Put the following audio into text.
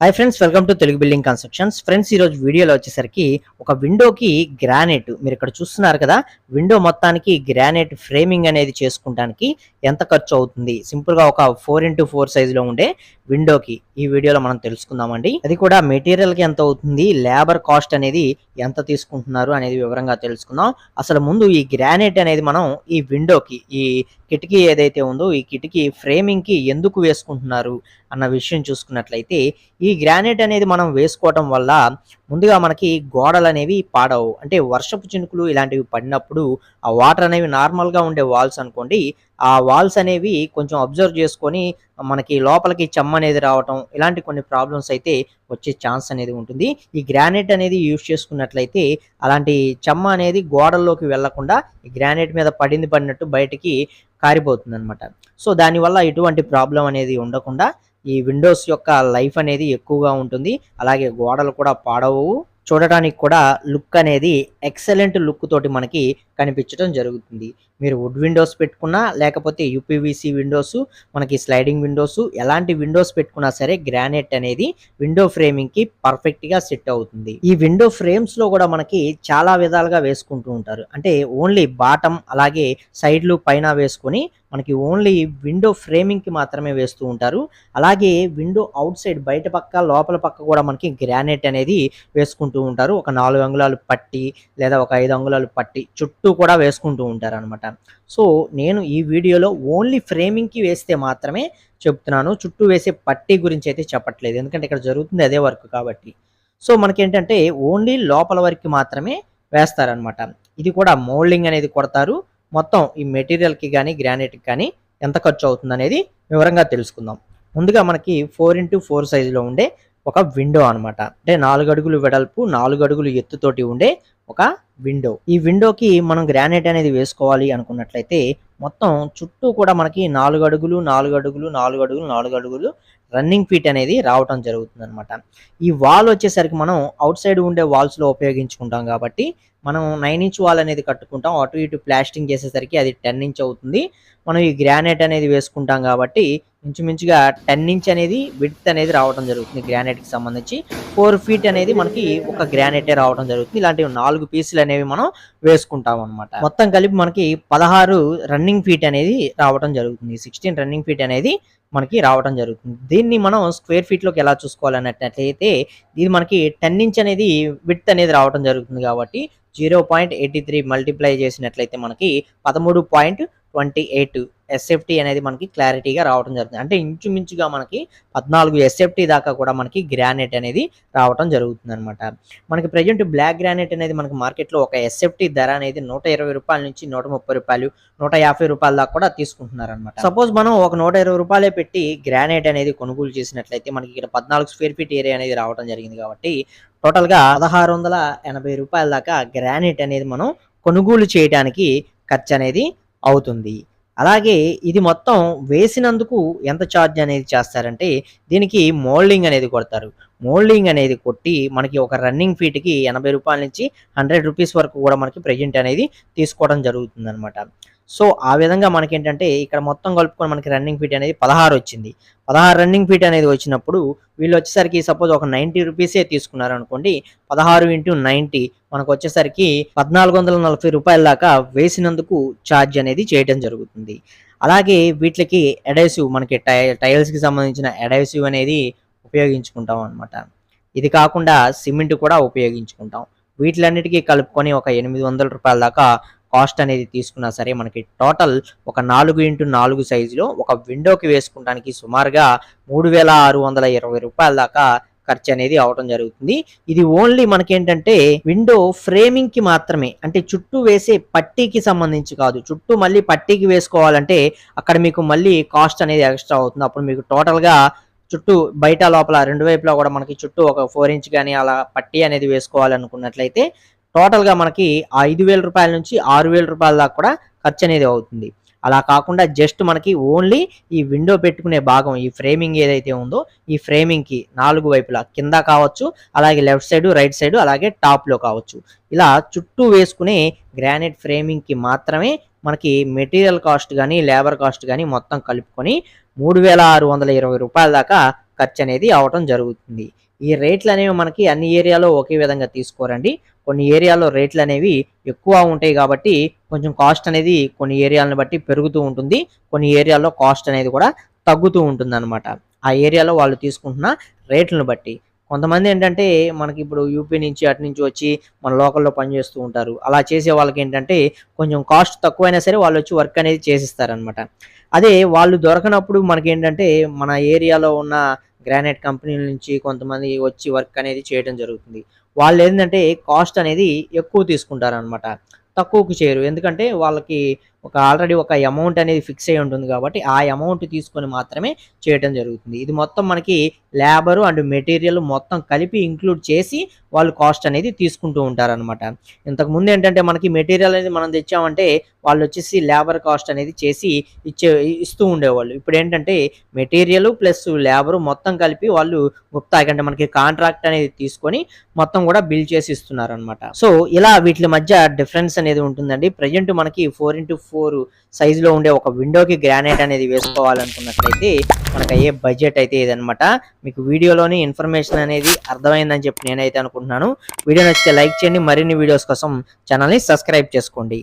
Hi friends welcome to Telugu building constructions friends ఈరోజు వీడియోలో వచ్చేసరికి ఒక విండోకి గ్రానైట్ మీరు ఇక్కడ చూస్తున్నారు కదా విండో మొత్తానికి గ్రానైట్ ఫ్రేమింగ్ అనేది చేసుకుంటానికి ఎంత ఖర్చు అవుతుంది? సింపుల్గా ఒక ఫోర్ ఇంటూ ఫోర్ సైజులో ఉండే విండోకి ఈ వీడియోలో మనం తెలుసుకుందామండి. అది కూడా మెటీరియల్కి ఎంత అవుతుంది? లేబర్ కాస్ట్ అనేది ఎంత తీసుకుంటున్నారు అనేది వివరంగా తెలుసుకుందాం. అసలు ముందు ఈ గ్రానైట్ అనేది మనం ఈ విండోకి ఈ కిటికీ ఏదైతే ఉందో ఈ కిటికీ ఫ్రేమింగ్కి ఎందుకు వేసుకుంటున్నారు? అన్న విషయం చూసుకున్నట్లయితే ఈ ఈ గ్రానైట్ అనేది మనం వేసుకోవటం వల్ల ముందుగా మనకి గోడలు అనేవి పాడవు. అంటే వర్షపు చినుకులు ఇలాంటివి పడినప్పుడు ఆ వాటర్ అనేవి నార్మల్గా ఉండే వాల్స్ అనుకోండి ఆ వాల్స్ అనేవి కొంచెం అబ్జర్వ్ చేసుకొని మనకి లోపలికి చెమ్మ అనేది రావటం ఇలాంటి కొన్ని ప్రాబ్లమ్స్ అయితే వచ్చే ఛాన్స్ అనేది ఉంటుంది. ఈ గ్రానైట్ అనేది యూజ్ చేసుకున్నట్లయితే అలాంటి చెమ్మ అనేది గోడల్లోకి వెళ్ళకుండా ఈ గ్రానైట్ మీద పడింది పడినట్టు బయటికి కారిపోతుంది అనమాట సో దానివల్ల ఎటువంటి ప్రాబ్లం అనేది ఉండకుండా ఈ విండోస్ యొక్క లైఫ్ అనేది ఎక్కువగా ఉంటుంది. అలాగే గోడలు కూడా పాడవు చూడటానికి కూడా లుక్ అనేది ఎక్సలెంట్ లుక్ తోటి మనకి కనిపించడం జరుగుతుంది. మీరు వుడ్ విండోస్ పెట్టుకున్నా లేకపోతే యూపీవీసీ విండోస్ మనకి స్లైడింగ్ విండోస్ ఎలాంటి విండోస్ పెట్టుకున్నా సరే గ్రానైట్ అనేది విండో ఫ్రేమింగ్కి పర్ఫెక్ట్గా సెట్ అవుతుంది. ఈ విండో ఫ్రేమ్స్లో కూడా మనకి చాలా విధాలుగా వేసుకుంటూ ఉంటారు. అంటే ఓన్లీ బాటం అలాగే సైడ్లు పైన వేసుకొని మనకి ఓన్లీ విండో ఫ్రేమింగ్కి మాత్రమే వేస్తూ ఉంటారు. అలాగే విండో అవుట్ సైడ్ బయట పక్క లోపల పక్క కూడా మనకి గ్రానైట్ అనేది వేసుకుంటూ ఉంటారు. ఒక నాలుగు అంగుళాలు పట్టి లేదా ఒక ఐదు అంగుళాలు పట్టి చుట్టూ కూడా వేసుకుంటూ ఉంటారు అనమాట సో నేను ఈ వీడియోలో ఓన్లీ ఫ్రేమింగ్కి వేస్తే మాత్రమే చెప్తున్నాను. చుట్టూ వేసే పట్టి గురించి అయితే చెప్పట్లేదు. ఎందుకంటే ఇక్కడ జరుగుతుంది అదే వర్క్ కాబట్టి. సో మనకేంటంటే ఓన్లీ లోపల వరకు మాత్రమే వేస్తారనమాట ఇది కూడా మోల్డింగ్ అనేది కొడతారు. మొత్తం ఈ మెటీరియల్కి కానీ గ్రానైట్కి కానీ ఎంత ఖర్చు అవుతుంది అనేది వివరంగా తెలుసుకుందాం. ముందుగా మనకి ఫోర్ ఇంటూ ఫోర్ సైజులో ఉండే ఒక విండో అన్నమాట. అంటే నాలుగు అడుగులు వెడల్పు నాలుగు అడుగులు ఎత్తుతోటి ఉండే ఒక విండో ఈ విండోకి మనం గ్రానైట్ అనేది వేసుకోవాలి అనుకున్నట్లయితే మొత్తం చుట్టూ కూడా మనకి నాలుగు అడుగులు నాలుగు అడుగులు నాలుగు అడుగులు నాలుగు అడుగులు రన్నింగ్ ఫీట్ అనేది రావటం జరుగుతుంది అనమాట ఈ వాల్ వచ్చేసరికి మనం అవుట్ సైడ్ ఉండే వాల్స్లో ఉపయోగించుకుంటాం కాబట్టి మనం నైన్ ఇంచ్ వాల్ అనేది కట్టుకుంటాం. అటు ఇటు ప్లాస్టింగ్ చేసేసరికి అది టెన్ ఇంచ్ అవుతుంది. మనం ఈ గ్రానైట్ అనేది వేసుకుంటాం కాబట్టి ఇంచుమించుగా టెన్ ఇంచ్ అనేది విడ్త్ అనేది రావడం జరుగుతుంది గ్రానైట్కి సంబంధించి. ఫోర్ ఫీట్ అనేది మనకి ఒక గ్రానైటే రావడం జరుగుతుంది. ఇలాంటి నాలుగు పీసులు అనేవి మనం వేసుకుంటాం అనమాట మొత్తం కలిపి మనకి పదహారు రన్నింగ్ ఫీట్ అనేది రావడం జరుగుతుంది. సిక్స్టీన్ రన్నింగ్ ఫీట్ అనేది మనకి రావడం జరుగుతుంది. దీన్ని మనం స్క్వేర్ ఫీట్లోకి ఎలా చూసుకోవాలన్నట్లయితే ఇది మనకి టెన్ ఇంచ్ అనేది విడ్త్ అనేది రావడం జరుగుతుంది కాబట్టి zero point eighty three multiply చేసినట్లయితే మనకి పదమూడు పాయింట్ ట్వంటీ ఎయిట్ ఎస్ఎఫ్టీ అనేది మనకి క్లారిటీగా రావడం జరుగుతుంది. అంటే ఇంచుమించుగా మనకి పద్నాలుగు ఎస్ఎఫ్టీ దాకా కూడా మనకి గ్రానైట్ అనేది రావడం జరుగుతుంది అనమాట మనకి ప్రజెంట్ బ్లాక్ గ్రానైట్ అనేది మనకి మార్కెట్లో ఒక ఎస్ఎఫ్టీ ధర అనేది నూట ఇరవై రూపాయల నుంచి నూట ముప్పై రూపాయలు నూట యాభై రూపాయల దాకా కూడా తీసుకుంటున్నారు అనమాట సపోజ్ మనం ఒక నూట ఇరవై రూపాయలే పెట్టి గ్రానైట్ అనేది కొనుగోలు చేసినట్లయితే మనకి ఇక్కడ పద్నాలుగు స్క్వేర్ ఫీట్ ఏరియా అనేది రావడం జరిగింది కాబట్టి టోటల్గా పదహారు వందల ఎనభై రూపాయల దాకా గ్రానైట్ అనేది మనం కొనుగోలు చేయడానికి ఖర్చు అనేది అవుతుంది. అలాగే ఇది మొత్తం వేసినందుకు ఎంత ఛార్జ్ అనేది చేస్తారంటే దీనికి మోల్డింగ్ అనేది కొడతారు. మోల్డింగ్ అనేది కొట్టి మనకి ఒక రన్నింగ్ ఫీట్కి ఎనభై రూపాయల నుంచి హండ్రెడ్ రూపీస్ వరకు కూడా మనకి ప్రెజెంట్ అనేది తీసుకోవడం జరుగుతుంది అనమాట సో ఆ విధంగా మనకి ఏంటంటే ఇక్కడ మొత్తం కలుపుకొని మనకి రన్నింగ్ ఫీట్ అనేది పదహారు వచ్చింది. పదహారు రన్నింగ్ ఫీట్ అనేది వచ్చినప్పుడు వీళ్ళు వచ్చేసరికి సపోజ్ ఒక నైంటీ రూపీసే తీసుకున్నారు అనుకోండి పదహారు ఇంటూ నైంటీ మనకు వచ్చేసరికి పద్నాలుగు వందల నలభై రూపాయల దాకా వేసినందుకు ఛార్జ్ అనేది చేయడం జరుగుతుంది. అలాగే వీటికి ఎడైసివ్ మనకి టై టైల్స్కి సంబంధించిన ఎడైసివ్ అనేది ఉపయోగించుకుంటాం అనమాట ఇది కాకుండా సిమెంట్ కూడా ఉపయోగించుకుంటాం. వీటిలన్నిటికీ కలుపుకొని ఒక ఎనిమిది వందల రూపాయల దాకా కాస్ట్ అనేది తీసుకున్నా సరే మనకి టోటల్ ఒక నాలుగు ఇంటూ నాలుగు సైజులో ఒక విండోకి వేసుకోవడానికి సుమారుగా మూడు వేల ఆరు వందల ఇరవై రూపాయల దాకా ఖర్చు అనేది అవడం జరుగుతుంది. ఇది ఓన్లీ మనకేంటంటే విండో ఫ్రేమింగ్కి మాత్రమే అంటే చుట్టూ వేసే పట్టీకి సంబంధించి కాదు చుట్టూ మళ్ళీ పట్టీకి వేసుకోవాలంటే అక్కడ మీకు మళ్ళీ కాస్ట్ అనేది ఎక్స్ట్రా అవుతుంది. అప్పుడు మీకు టోటల్గా చుట్టూ బయట లోపల రెండు వైపులా కూడా మనకి చుట్టూ ఒక ఫోర్ ఇంచ్ కానీ అలా పట్టీ అనేది వేసుకోవాలనుకున్నట్లయితే టోటల్గా మనకి ఐదు వేల రూపాయల నుంచి ఆరు వేల రూపాయల దాకా కూడా ఖర్చు అనేది అవుతుంది. అలా కాకుండా జస్ట్ మనకి ఓన్లీ ఈ విండో పెట్టుకునే భాగం ఈ ఫ్రేమింగ్ ఏదైతే ఉందో ఈ ఫ్రేమింగ్కి నాలుగు వైపులా కింద కావచ్చు అలాగే లెఫ్ట్ సైడ్ రైట్ సైడ్ అలాగే టాప్లో కావచ్చు. ఇలా చుట్టూ వేసుకునే గ్రానైట్ ఫ్రేమింగ్కి మాత్రమే మనకి మెటీరియల్ కాస్ట్ కానీ లేబర్ కాస్ట్ కానీ మొత్తం కలుపుకొని మూడు వేల ఆరు వందల ఇరవై రూపాయల దాకా ఖర్చు అనేది అవటం జరుగుతుంది. ఈ రేట్లు అనేవి మనకి అన్ని ఏరియాలో ఒకే విధంగా తీసుకోరండి. కొన్ని ఏరియాలో రేట్లు అనేవి ఎక్కువ ఉంటాయి కాబట్టి కొంచెం కాస్ట్ అనేది కొన్ని ఏరియాలను బట్టి పెరుగుతూ ఉంటుంది. కొన్ని ఏరియాలో కాస్ట్ అనేది కూడా తగ్గుతూ ఉంటుంది అనమాట ఆ ఏరియాలో వాళ్ళు తీసుకుంటున్న రేట్లను బట్టి. కొంతమంది ఏంటంటే మనకి ఇప్పుడు యూపీ నుంచి అటు నుంచి వచ్చి మన లోకల్లో పనిచేస్తూ ఉంటారు. అలా చేసే వాళ్ళకి ఏంటంటే కొంచెం కాస్ట్ తక్కువైనా సరే వాళ్ళు వచ్చి వర్క్ అనేది చేసిస్తారనమాట అదే వాళ్ళు దొరకనప్పుడు మనకి ఏంటంటే మన ఏరియాలో ఉన్న గ్రానైట్ కంపెనీల నుంచి కొంతమంది వచ్చి వర్క్ అనేది చేయడం జరుగుతుంది. వాళ్ళు ఏంటంటే కాస్ట్ అనేది ఎక్కువ తీసుకుంటారనమాట తక్కువకు చేయరు ఎందుకంటే వాళ్ళకి ఒక ఆల్రెడీ ఒక అమౌంట్ అనేది ఫిక్స్ అయి ఉంటుంది కాబట్టి ఆ అమౌంట్ తీసుకొని మాత్రమే చేయడం జరుగుతుంది. ఇది మొత్తం మనకి లేబరు అండ్ మెటీరియల్ మొత్తం కలిపి ఇంక్లూడ్ చేసి వాళ్ళు కాస్ట్ అనేది తీసుకుంటూ ఉంటారనమాట ఇంతకుముందు ఏంటంటే మనకి మెటీరియల్ అనేది మనం తెచ్చామంటే వాళ్ళు వచ్చేసి లేబర్ కాస్ట్ అనేది చేసి ఇచ్చే ఇస్తూ ఉండేవాళ్ళు. ఇప్పుడు ఏంటంటే మెటీరియల్ ప్లస్ లేబరు మొత్తం కలిపి వాళ్ళు గుప్తా అంటే మనకి కాంట్రాక్ట్ అనేది తీసుకొని మొత్తం కూడా బిల్ చేసి ఇస్తున్నారు అనమాట సో ఇలా వీటి మధ్య డిఫరెన్స్ అనేది ఉంటుందండి. ప్రజెంట్ మనకి ఫోర్ ఇంటూ ఫోర్ సైజ్లో ఉండే ఒక విండోకి గ్రానైట్ అనేది వేసుకోవాలనుకున్నట్లయితే మనకు అయ్యే బడ్జెట్ అయితే ఇదనమాట మీకు వీడియోలోని ఇన్ఫర్మేషన్ అనేది అర్థమైందని చెప్పి నేనైతే అనుకుంటున్నాను. వీడియో నచ్చితే లైక్ చేయండి. మరిన్ని వీడియోస్ కోసం ఛానల్ని సబ్స్క్రైబ్ చేసుకోండి.